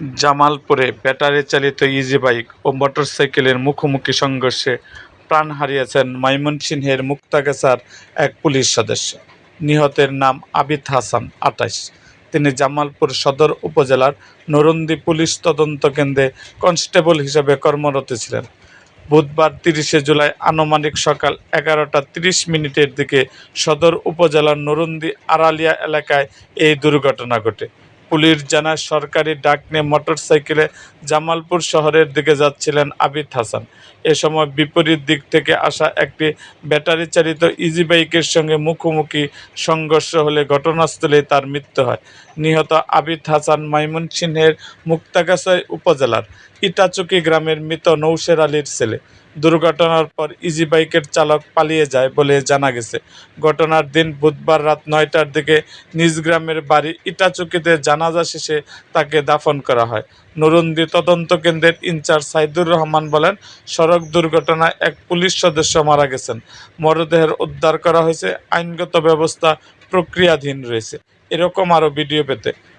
জামালপুরে ব্যাটারি চালিত easy bike ও মোটরসাইকেলের মুখোমুখি সংঘর্ষে প্রাণ হারিয়েছেন ময়মনসিংহের মুক্তাগাছার এক পুলিশ সদস্য। নিহতের নাম আবিদ হাসান আটাইশ। তিনি জামালপুর সদর উপজেলার নরন্দি পুলিশ তদন্ত কেন্দ্রে কনস্টেবল হিসেবে কর্মরত ছিলেন। বুধবার তিরিশে জুলাই আনুমানিক সকাল এগারোটা তিরিশ মিনিটের দিকে সদর উপজেলার নরুন্দি আড়ালিয়া এলাকায় এই দুর্ঘটনা ঘটে। পুলিশ জানায় সরকারি ডাক নিয়ে মোটরসাইকেলে জামালপুর শহরের দিকে যাচ্ছিলেন আবিদ হাসান। এ সময় বিপরীত দিক থেকে আসা একটি ব্যাটারি চালিত ইজি বাইকের সঙ্গে মুখোমুখি সংঘর্ষ হলে ঘটনাস্থলে তার মৃত্যু হয়। নিহত আবিদ হাসান ময়মনসিংহের মুক্তাগাছা উপজেলার ইটাচুকি গ্রামের মৃত নৌশের আলীর ছেলে। দুর্ঘটনার পর ইজি বাইকের চালক পালিয়ে যায় বলে জানা গেছে। ঘটনার দিন বুধবার রাত নয়টার দিকে নিজ গ্রামের বাড়ি ইটাচুকিতে জানাজা শেষে তাকে দাফন করা হয়। নুরুন্দি তদন্ত কেন্দ্রের ইনচার্জ সাইদুর রহমান বলেন, সড়ক দুর্ঘটনায় এক পুলিশ সদস্য মারা গেছেন। মরদেহের উদ্ধার করা হয়েছে, আইনগত ব্যবস্থা প্রক্রিয়াধীন রয়েছে। এরকম আরও ভিডিও পেতে